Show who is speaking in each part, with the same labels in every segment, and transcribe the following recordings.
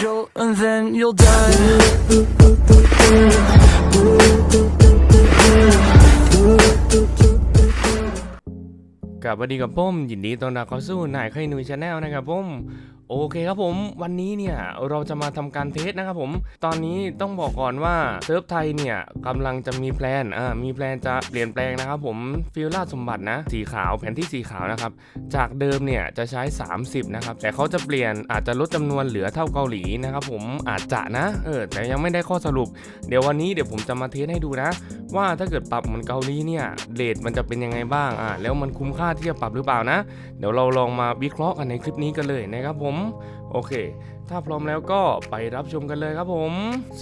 Speaker 1: angel and then you'll die.
Speaker 2: กับสวัสดีกับผมยินดีต้อนรับเข้าสู่นายไข่หนุ่ยชาแนลนะครับผม โอเคครับผมวันนี้เนี่ยเราจะมาทำการเทสนะครับผม ตอนนี้ต้องบอกก่อนว่าเซิร์ฟไทยเนี่ยกำลังจะมีแพลนอ่ามีแพลนจะเปลี่ยนแปลงนะครับผมฟิลล่าสมบัตินะสีขาวแผ่นที่สีขาวนะครับจากเดิมเนี่ยจะใช้ 30นะครับแต่เขาจะเปลี่ยนอาจจะลดจำนวนเหลือเท่าเกาหลีนะครับผมอาจจะนะเออแต่ยังไม่ได้ข้อสรุป เดี๋ยววันนี้เดี๋ยวผมจะมาเทสให้ดูนะ ว่าถ้าเกิดปรับเหมือนเกาหลีเนี่ยเรทมันจะเป็นยังไงบ้างอะแล้วมันคุ้มค่าที่จะปรับหรือเปล่านะ เดี๋ยวเราลองมาวิเคราะห์กันในคลิปนี้กันเลยนะครับผมโอเค ถ้าพร้อมแล้วก็ไปรับชมกันเลยครับผม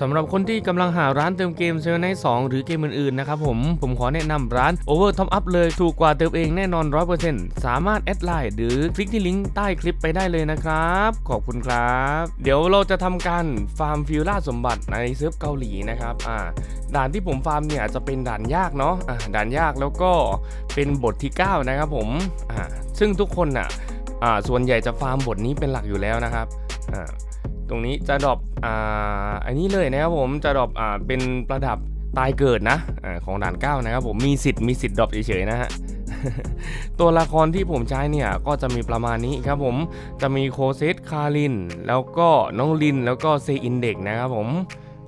Speaker 2: สำหรับคนที่กำลังหาร้านเติมเกมเซลไน2หรือเกมอื่นๆนะครับผมผมขอแนะนำร้าน Over Top Up เลยถูกกว่าเติมเองแน่นอน 100%สามารถแอดไลน์หรือคลิกที่ลิงก์ใต้คลิปไปได้เลยนะครับ ขอบคุณครับ เดี๋ยวเราจะทำการฟาร์มฟิลล่าสมบัติในเซิร์ฟเกาหลีนะครับอ่าด่านที่ผมฟาร์มเนี่ยจะเป็นด่านยากเนาะอ่าด่านยากแล้วก็เป็นบทที่ 9 นะครับผมอ่าซึ่งทุกคนอะอ่าส่วนใหญ่จะฟาร์มบทนี้เป็นหลักอยู่แล้วนะครับ อ่าตรงนี้จะดรอปอ่าอันนี้เลยนะครับผมจะดรอปอ่าเป็นประดับตายเกิดนะอาของด่าน9นะครับผมมีสิทธิ์มีสิทธิ์ดรอปเฉยๆนะฮะตัวละครที่ผมใช้เนี่ยก็จะมีประมาณนี้ครับผมจะมีโคเซตคาริน แล้วก็น้องลินแล้วก็เซอินเด็กนะครับผม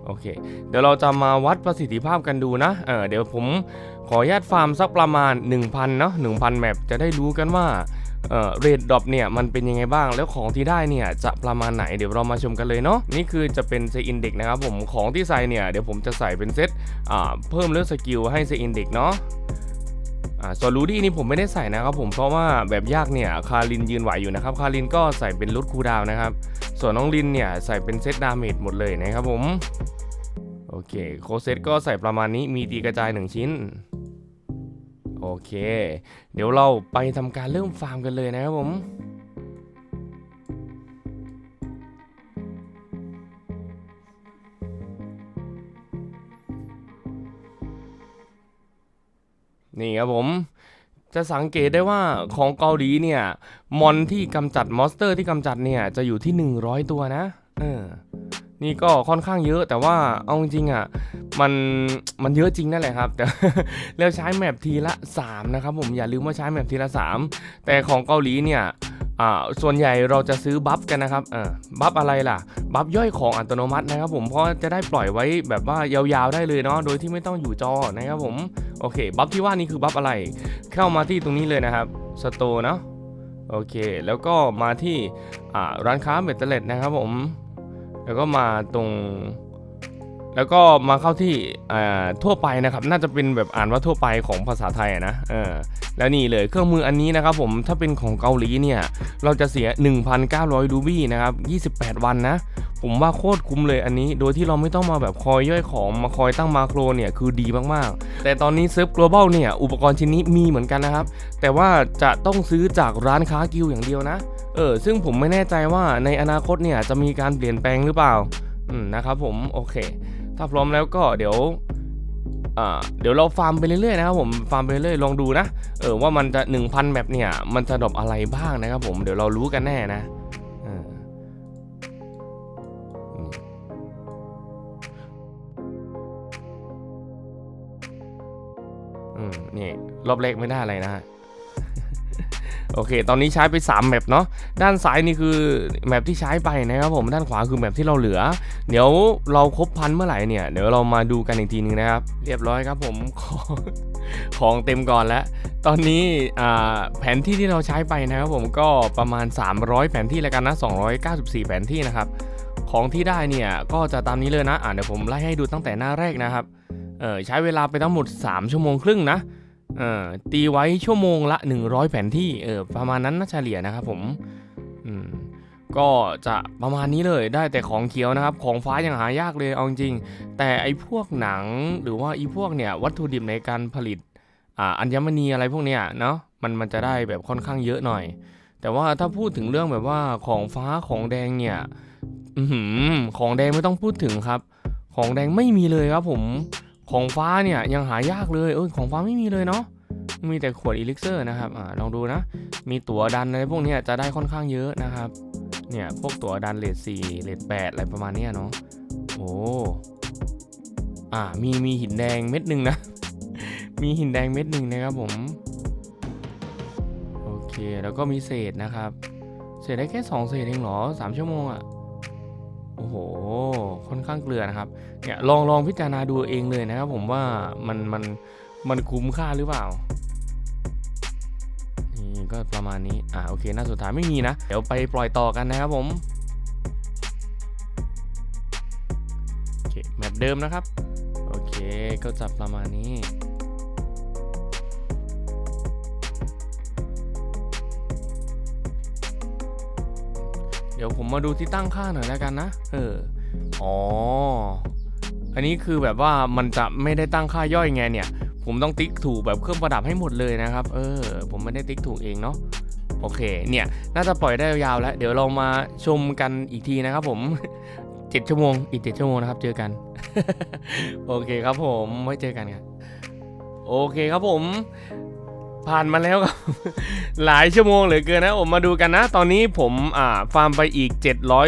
Speaker 2: โอเค เดี๋ยวเราจะมาวัดประสิทธิภาพกันดูนะเออเดี๋ยวผมขออนุญาตฟาร์มสักประมาณ 1,000เนาะ1,000 แมปจะได้รู้กันว่า เออเรทดรอปเนี่ยมันเป็นยังไงบ้าง แล้วของที่ได้เนี่ยจะประมาณไหนเดี๋ยวเรามาชมกันเลยเนาะนี่คือจะเป็นเซอินเด็กนะครับผมของที่ใส่เนี่ยเดี๋ยวผมจะใส่เป็นเซตอ่าเพิ่มเรื่องสกิลให้เซอินเด็กเนาะอ่าส่วนรูดี้นี่ผมไม่ได้ใส่นะครับผมเพราะว่าแบบยากเนี่ยคารินยืนไหวอยู่นะครับคารินก็ใส่เป็นลดคูดาวน์นะครับส่วนน้องลินเนี่ยใส่เป็นเซตดาเมจหมดเลยนะครับผมโอเคโคเซตก็ใส่ประมาณนี้มีตีกระจาย 1 ชิ้น โอเค เดี๋ยวเราไปทำการเริ่มฟาร์มกันเลยนะครับผมนี่ครับผม จะสังเกตได้ว่าของเกาหลีเนี่ย มอนที่กำจัดมอนสเตอร์ที่กำจัดเนี่ย จะอยู่ที่ 100 ตัวนะ เออ นี่ก็ค่อนข้างเยอะแต่ว่าเอาจริงอะมันมันเยอะจริงนั่นแหละครับ แต่แล้วใช้แมปทีละ 3 นะครับผมอย่าลืมว่าใช้แมปทีละ 3 แต่ของเกาหลีเนี่ยอ่าส่วนใหญ่เราจะซื้อบัฟกันนะครับบัฟอะไรล่ะ บัฟย่อยของอัตโนมัตินะครับผมเพราะจะได้ปล่อยไว้แบบว่ายาวๆได้เลยเนาะโดยที่ไม่ต้องอยู่จอนะครับผมโอเค บัฟที่ว่านี่คือบัฟอะไรเข้ามาที่ตรงนี้เลยนะครับสโตเนาะโอเค แล้วก็มาที่อ่าร้านค้าเบตเตอร์เล็นะครับผม แล้วก็มาตรง แล้วก็มาเข้าที่อ่าทั่วไปนะครับ น่าจะเป็นแบบอ่านว่าทั่วไปของภาษาไทยนะเออแล้วนี่เลยเครื่องมืออันนี้นะครับผมถ้าเป็นของเกาหลีเนี่ยเราจะเสีย 1,900รูบี้นะครับ28 วันนะ ผมว่าโคตรคุ้มเลยอันนี้ โดยที่เราไม่ต้องมาแบบคอยย่อยของมาคอยตั้งมาโครเนี่ยคือดีมากๆ แต่ตอนนี้เซิร์ฟ global เนี่ยอุปกรณ์ชิ้นนี้มีเหมือนกันนะครับ แต่ว่าจะต้องซื้อจากร้านค้ากิลอย่างเดียวนะ เออซึ่งผมไม่แน่ใจว่าในอนาคตเนี่ยจะมีการเปลี่ยนแปลงหรือเปล่าอืมนะครับผมโอเค ถ้าพร้อมแล้วก็เดี๋ยวเดี๋ยวเราฟาร์มไปเรื่อยๆนะครับผมฟาร์มไปเรื่อยๆลองดูนะเออว่ามันจะ 1,000แบบเนี่ยมันจะดรอปอะไรบ้างนะครับผมเดี๋ยวเรารู้กันแน่นะอืมนี่รอบแรกไม่ได้อะไรนะ โอเค ตอนนี้ใช้ไป 3 แมปเนาะ ด้านซ้ายนี่คือแมปที่ใช้ไปนะครับผม ด้านขวาคือแมปที่เราเหลือ เดี๋ยวเราครบพันเมื่อไหร่เนี่ย เดี๋ยวเรามาดูกันอีกทีนึงนะครับ เรียบร้อยครับผมของของเต็มก่อนแล้ว ตอนนี้แผนที่ที่เราใช้ไปนะครับผมก็ประมาณ 300 แผนที่แล้วกันนะ 294 แผนที่นะครับ ของที่ได้เนี่ยก็จะตามนี้เลยนะ อ่าเดี๋ยวผมไล่ให้ดูตั้งแต่หน้าแรกนะครับ เออใช้เวลาไปทั้งหมด 3 ชั่วโมงครึ่งนะ เออตีไว้ชั่วโมงละ 100 แผนที่เออประมาณนั้นนะเฉลี่ยนะครับผมอืมก็จะประมาณนี้เลยได้แต่ของเขียวนะครับ ของฟ้ายังหายากเลยเอาจริง แต่ไอ้พวกหนังหรือว่าไอ้พวกเนี่ยวัตถุดิบในการผลิตอ่าอัญมณีอะไรพวกเนี้ยเนาะมันมันจะได้แบบค่อนข้างเยอะหน่อย แต่ว่าถ้าพูดถึงเรื่องแบบว่าของฟ้าของแดงเนี่ยอืของแดงไม่ต้องพูดถึงครับ ของแดงไม่มีเลยครับผม ของฟ้าเนี่ยยังหายากเลยเออของฟ้าไม่มีเลยเนาะมีแต่ขวดอีลิกเซอร์นะครับอ่าลองดูนะ มีตั๋วดันอะไรพวกนี้จะได้ค่อนข้างเยอะนะครับ เนี่ยพวกตั๋วดันเลทสี่เลทแปดอะไรประมาณนี้เนาะโอ้อ่ามีมีหินแดงเม็ดหนึ่งนะ มีหินแดงเม็ดหนึ่งนะครับผม โอเคแล้วก็มีเศษนะครับ เศษได้แค่สองเศษเองเหรอสามชั่วโมงอะ โอ้โห ค่อนข้างเกลือนะครับ เนี่ยลองลองพิจารณาดูเองเลยนะครับผมว่ามันมันมันคุ้มค่าหรือเปล่า นี่ก็ประมาณนี้ อ่าโอเคหน้าสุดท้ายไม่มีนะ เดี๋ยวไปปล่อยต่อกันนะครับผมโอเคแมปเดิมนะครับ โอเคก็จะประมาณนี้ ดี๋ยวผมมาดูที่ตั้งค่าหน่อยแล้วกันนะ เออ อ๋อ อันนี้คือแบบว่ามันจะไม่ได้ตั้งค่าย่อยไงเนี่ย ผมต้องติ๊กถูกแบบเครื่องประดับให้หมดเลยนะครับ เออ ผมไม่ได้ติ๊กถูกเองเนาะ โอเค เนี่ย น่าจะปล่อยได้ยาวๆแล้ว เดี๋ยวเรามาชมกันอีกทีนะครับผมเจ็ดชั่วโมง อีกเจ็ดชั่วโมงนะครับ เจอกัน โอเคครับผม ไว้เจอกันครับโอเคครับผม ผ่านมาแล้วครับ หลายชั่วโมงเหลือเกินนะผมมาดูกันนะ ตอนนี้ผมอ่าฟาร์มไปอีก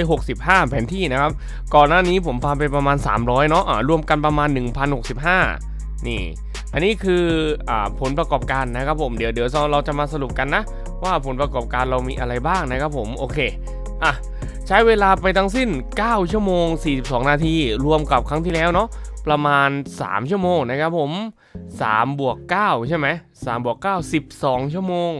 Speaker 2: 765 แผนที่นะครับ ก่อนหน้านี้ผมฟาร์มไปประมาณ 300 เนาะอ่ารวมกันประมาณ 1,065 นี่ อันนี้คืออ่าผลประกอบการนะครับผม เดี๋ยวเดี๋ยวเราจะมาสรุปกันนะ ว่าผลประกอบการเรามีอะไรบ้างนะครับผมโอเคอะใช้เวลาไปทั้งสิ้น 9 ชั่วโมง 42 นาที รวมกับครั้งที่แล้วเนาะ ประมาณ 3 ชั่วโมงนะครับผม3บวก9ใช่ไหม3บวก9 12 ชั่วโมง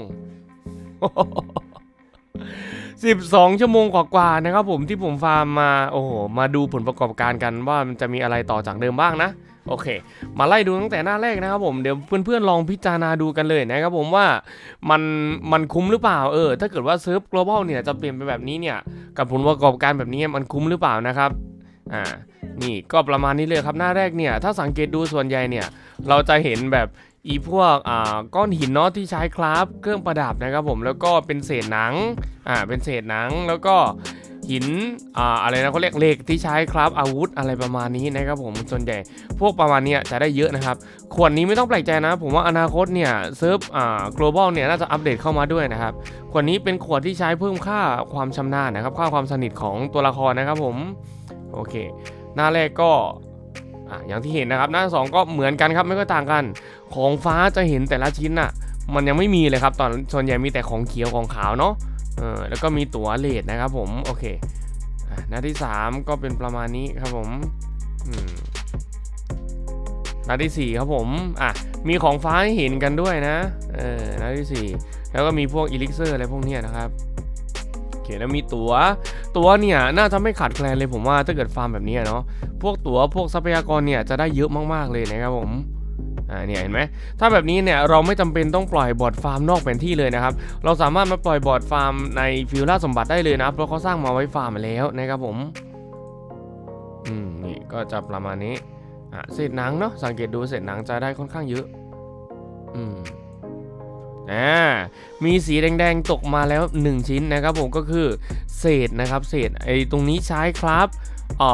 Speaker 2: 12 ชั่วโมงกว่าๆนะครับผมที่ผมฟาร์มมาโอ้โหมาดูผลประกอบการกันว่ามันจะมีอะไรต่อจากเดิมบ้างนะโอเค มาไล่ดูตั้งแต่หน้าแรกนะครับผมเดี๋ยวเพื่อนๆลองพิจารณาดูกันเลยนะครับผมว่ามันมันคุ้มหรือเปล่าเออถ้าเกิดว่าเซิร์ฟ global เนี่ยจะเปลี่ยนไปแบบนี้เนี่ยกับผลประกอบการแบบนี้มันคุ้มหรือเปล่านะครับอ่า นี่ก็ประมาณนี้เลยครับหน้าแรกเนี่ยถ้าสังเกตดูส่วนใหญ่เนี่ยเราจะเห็นแบบอีพวกอ่าก้อนหินเนาะที่ใช้คราฟเครื่องประดับนะครับผมแล้วก็เป็นเศษหนังอ่าเป็นเศษหนังแล้วก็หินอ่าอะไรนะเขาเรียกเหล็กที่ใช้คราฟอาวุธอะไรประมาณนี้นะครับผมส่วนใหญ่พวกประมาณนี้จะได้เยอะนะครับขวดนี้ไม่ต้องแปลกใจนะ ผมว่าอนาคตเนี่ยเซิร์ฟอ่า global เนี่ยน่าจะอัปเดตเข้ามาด้วยนะครับขวดนี้เป็นขวดที่ใช้เพิ่มค่าความชำนาญนะครับ ค่าความสนิทของตัวละครนะครับผมโอเค หน้าแรกก็อะอย่างที่เห็นนะครับ หน้าสองก็เหมือนกันครับไม่ค่อยต่างกัน ของฟ้าจะเห็นแต่ละชิ้นน่ะ มันยังไม่มีเลยครับตอนส่วนใหญ่มีแต่ของเขียวของขาวเนาะเออแล้วก็มีตั๋วเลทนะครับผมโอเคหน้าที่ 3 ก็เป็นประมาณนี้ครับผมอืมหน้าที่ 4 ครับผมอะมีของฟ้าให้เห็นกันด้วยนะเออหน้าที่ 4 แล้วก็มีพวกอีลิกเซอร์อะไรพวกนี้นะครับ เคแล้วมีตั๋ว ตั๋วเนี่ยน่าจะไม่ขาดแคลนเลยผมว่าถ้าเกิดฟาร์มแบบนี้เนาะพวกตั๋วพวกทรัพยากรเนี่ยจะได้เยอะมากๆเลยนะครับผมอ่าเนี่ยเห็นไหมถ้าแบบนี้เนี่ยเราไม่จำเป็นต้องปล่อยบอร์ดฟาร์มนอกแผนที่เลยนะครับเราสามารถมาปล่อยบอร์ดฟาร์มในฟิลล่าสมบัติได้เลยนะเพราะเขาสร้างมาไว้ฟาร์มแล้วนะครับผมอืมนี่ก็จะประมาณนี้อะเศษหนังเนาะสังเกตดูเศษหนังจะได้ค่อนข้างเยอะอืม อ่ามีสีแดงๆตกมาแล้ว 1 ชิ้นนะครับผมก็คือเศษนะครับเศษไอ้ตรงนี้ใช้ครับอ่อ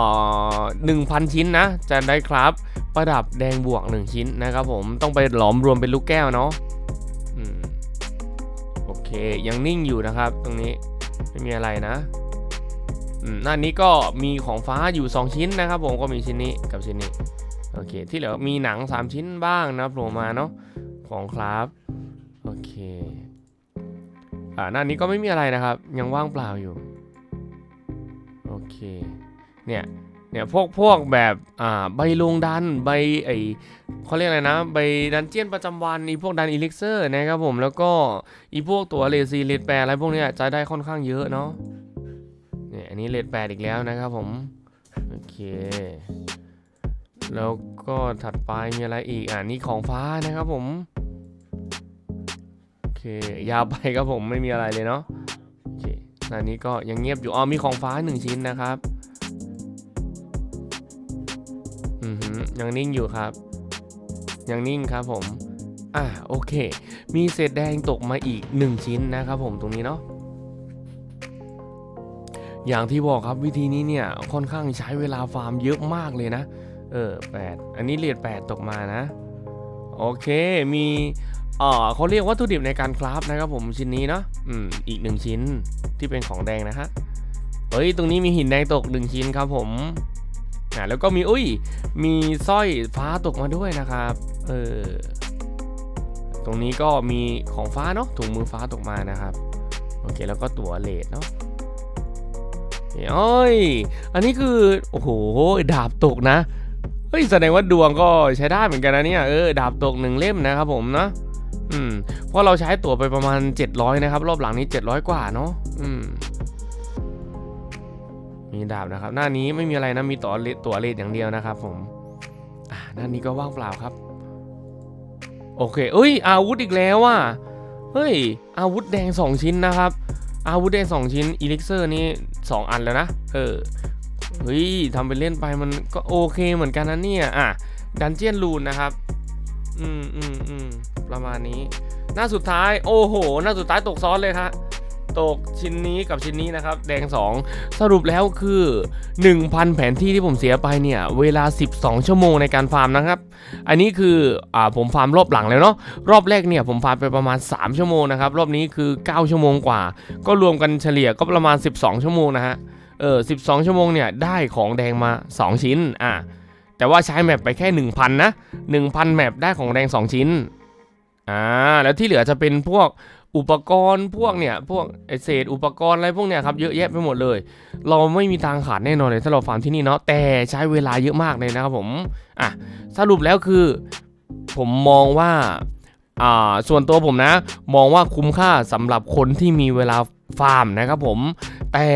Speaker 2: หนึ่งพันชิ้นนะ จะได้ครับประดับแดงบวก 1 ชิ้นนะครับผมต้องไปหลอมรวมเป็นลูกแก้วเนาะอืมโอเคยังนิ่งอยู่นะครับ ตรงนี้ไม่มีอะไรนะอืมหน้านี้ก็มีของฟ้าอยู่ 2 ชิ้นนะครับผมก็มีชิ้นนี้กับชิ้นนี้โอเคที่เหลือมีหนัง 3 ชิ้นบ้างนะโผล่มาเนาะของครับ อเคอ่าหน้านี้ก็ไม่มีอะไรนะครับ ยังว่างเปล่าอยู่ โอเค เนี่ย เนี่ยพวกพวกแบบอ่าใบลงดันใบไอเขาเรียกอะไรนะ ใบดันเจียนประจำวันอีพวกดันอีลิกเซอร์นะครับผมแล้วก็อีพวกตัวเลซีเลดแปรอะไรพวกเนี้ยจะได้ค่อนข้างเยอะเนาะเนี่ยอันนี้เลดแปดอีกแล้วนะครับผมโอเคแล้วก็ถัดไปมีอะไรอีกอ่านี่ของฟ้านะครับผม เค ยาวไปครับผมไม่มีอะไรเลยเนาะโอเคอันนี้ก็ยังเงียบอยู่อ๋อมีของฟ้าหนึ่งชิ้นนะครับอือหือยังนิ่งอยู่ครับ ยังนิ่งครับผมอ่าโอเค มีเศษแดงตกมาอีก 1 ชิ้นนะครับผมตรงนี้เนาะอย่างที่บอกครับวิธีนี้เนี่ยค่อนข้างใช้เวลาฟาร์มเยอะมากเลยนะ เออแปดอันนี้เรียด8ตกมานะ โอเค มี เออเขาเรียกวัตถุดิบในการคราฟนะครับผมชิ้นนี้เนาะอืมอีกหนึ่งชิ้นที่เป็นของแดงนะฮะเอ้ยตรงนี้มีหินแดงตกหนึ่งชิ้นครับผมอ่าแล้วก็มีอุ้ยมีสร้อยฟ้าตกมาด้วยนะครับเออตรงนี้ก็มีของฟ้าเนาะถุงมือฟ้าตกมานะครับโอเคแล้วก็ตั๋วเลทเนาะโอ้ยอันนี้คือโอ้โหดาบตกนะเฮ้ยแสดงว่าดวงก็ใช้ได้เหมือนกันนะเนี่ยเออดาบตกหนึ่งเล่มนะครับผมเนาะ อืมเพราะเราใช้ตั๋วไปประมาณ 700 นะครับ รอบหลังนี้ 700 กว่าเนาะอืมมีดาบนะครับ หน้านี้ไม่มีอะไรนะมีตั๋วเลตั๋วเลทอย่างเดียวนะครับ ผมอ่าหน้านี้ก็ว่างเปล่าครับ โอเค เอ้ย อาวุธอีกแล้วอะเฮ้ย อาวุธแดง 2 ชิ้นนะครับ อาวุธแดง 2 ชิ้นอีลิกเซอร์นี่ 2 อันแล้วนะเออเฮ้ยทำไปเล่นไปมันก็โอเคเหมือนกันนะเนี่ยอะดันเจียนลูนนะครับ อืมอืมอืม ประมาณนี้ หน้าสุดท้ายโอ้โห หน้าสุดท้ายตกซ้อนเลยครับตกชิ้นนี้กับชิ้นนี้นะครับ แดง 2 สรุปแล้วคือ 1,000 แผนที่ที่ผมเสียไปเนี่ย เวลา 12 ชั่วโมงในการฟาร์มนะครับ อันนี้คืออ่าผมฟาร์มรอบหลังแล้วเนาะรอบแรกเนี่ยผมฟาร์มไปประมาณ 3 ชั่วโมงนะครับ รอบนี้คือ 9 ชั่วโมงกว่า ก็รวมกันเฉลี่ยก็ประมาณ 12 ชั่วโมงนะฮะเออ12 ชั่วโมงเนี่ยได้ของแดงมา 2 ชิ้นอะแต่ว่าใช้แมปไปแค่ 1,000 นะ 1,000 แมปได้ของแดง 2 ชิ้น อ่าแล้วที่เหลือจะเป็นพวกอุปกรณ์พวกเนี่ยพวกไอเศษอุปกรณ์อะไรพวกเนี่ยครับเยอะแยะไปหมดเลย เราไม่มีทางขาดแน่นอนเลยถ้าเราฟาร์มที่นี่เนาะแต่ใช้เวลาเยอะมากเลยนะครับผมอะสรุปแล้วคือ ผมมองว่าอ่าส่วนตัวผมนะ มองว่าคุ้มค่าสำหรับคนที่มีเวลาฟาร์มนะครับผมแต่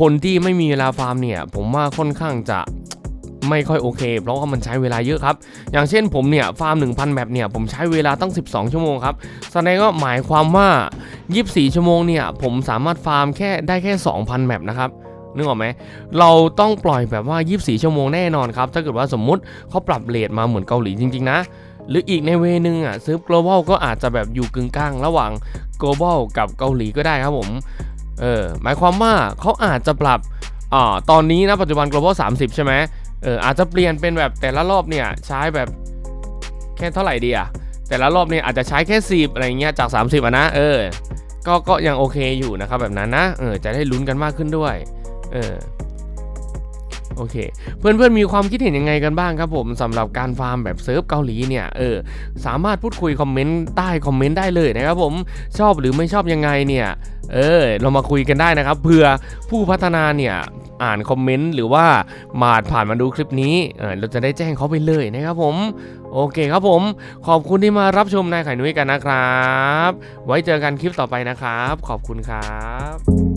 Speaker 2: คนที่ไม่มีเวลาฟาร์มเนี่ย ผมว่าค่อนข้างจะ ไม่ค่อยโอเค เพราะว่ามันใช้เวลาเยอะครับ อย่างเช่นผมเนี่ยฟาร์ม 1,000 แบบเนี่ยผมใช้เวลาตั้ง 12 ชั่วโมงครับแสดงว่าหมายความว่า 24 ชั่วโมงเนี่ยผมสามารถฟาร์มแค่ได้แค่ 2,000แมปนะครับนึกออกไหม เราต้องปล่อยแบบว่า 24 ชั่วโมงแน่นอนครับ ถ้าเกิดว่าสมมุติเขาปรับเลทมาเหมือนเกาหลีจริง ๆ นะ หรืออีกในเวนึงอะซื้อ global ก็อาจจะแบบอยู่กึ่งกลางระหว่าง global กับเกาหลีก็ได้ครับผม เออ หมายความว่าเขาอาจจะปรับอ่าตอนนี้นะปัจจุบัน global 30 ใช่ไหม เอออาจจะเปลี่ยนเป็นแบบแต่ละรอบเนี่ยใช้แบบแค่เท่าไหร่ดีอะแต่ละรอบเนี่ยอาจจะใช้แค่ 10 อะไรเงี้ยจาก 30อะนะเออก็ก็ยังโอเคอยู่นะครับแบบนั้นนะเออจะได้ลุ้นกันมากขึ้นด้วยเออ โอเค เพื่อนๆมีความคิดเห็นยังไงกันบ้างครับผมสำหรับการฟาร์มแบบเซิร์ฟเกาหลีเนี่ยเออสามารถพูดคุยคอมเมนต์ใต้คอมเมนต์ได้เลยนะครับผมชอบหรือไม่ชอบยังไงเนี่ยเออเรามาคุยกันได้นะครับเพื่อผู้พัฒนาเนี่ยอ่านคอมเมนต์หรือว่ามาผ่านมาดูคลิปนี้เออเราจะได้แจ้งเขาไปเลยนะครับผม โอเคครับผม ขอบคุณที่มารับชมนายไข่นุ้ยกันนะครับ ไว้เจอกันคลิปต่อไปนะครับ ขอบคุณครับ